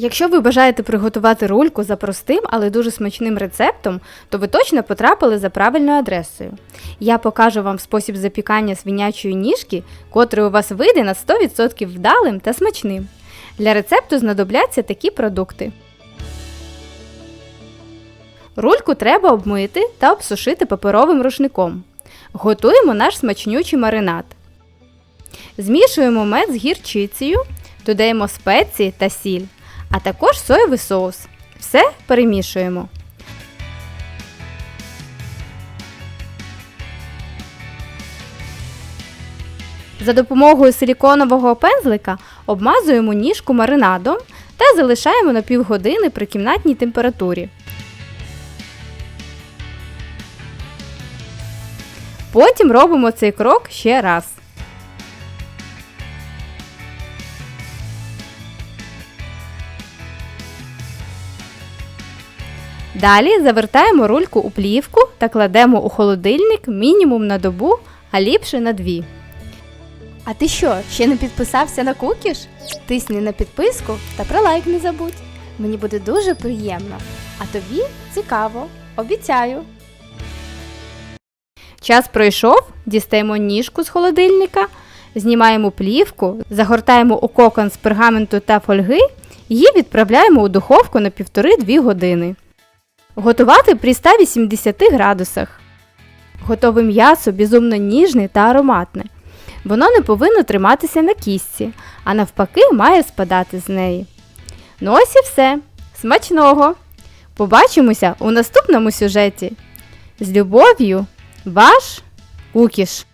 Якщо ви бажаєте приготувати рульку за простим, але дуже смачним рецептом, то ви точно потрапили за правильною адресою. Я покажу вам спосіб запікання свинячої ніжки, котрий у вас вийде на 100% вдалим та смачним. Для рецепту знадобляться такі продукти. Рульку треба обмити та обсушити паперовим рушником. Готуємо наш смачнючий маринад. Змішуємо мед з гірчицею, додаємо спеції та сіль, а також соєвий соус. Все перемішуємо. За допомогою силіконового пензлика обмазуємо ніжку маринадом та залишаємо на півгодини при кімнатній температурі. Потім робимо цей крок ще раз. Далі завертаємо рульку у плівку та кладемо у холодильник мінімум на добу, а ліпше на дві. А ти що, ще не підписався на кукіш? Тисни на підписку та про лайк не забудь. Мені буде дуже приємно. А тобі цікаво. Обіцяю. Час пройшов, дістаємо ніжку з холодильника, знімаємо плівку, загортаємо у кокон з пергаменту та фольги і відправляємо у духовку на 1,5-2 години. Готувати при 180 градусах. Готове м'ясо безумно ніжне та ароматне. Воно не повинно триматися на кістці, а навпаки має спадати з неї. Ну ось і все. Смачного! Побачимося у наступному сюжеті. З любов'ю, ваш Кукіш.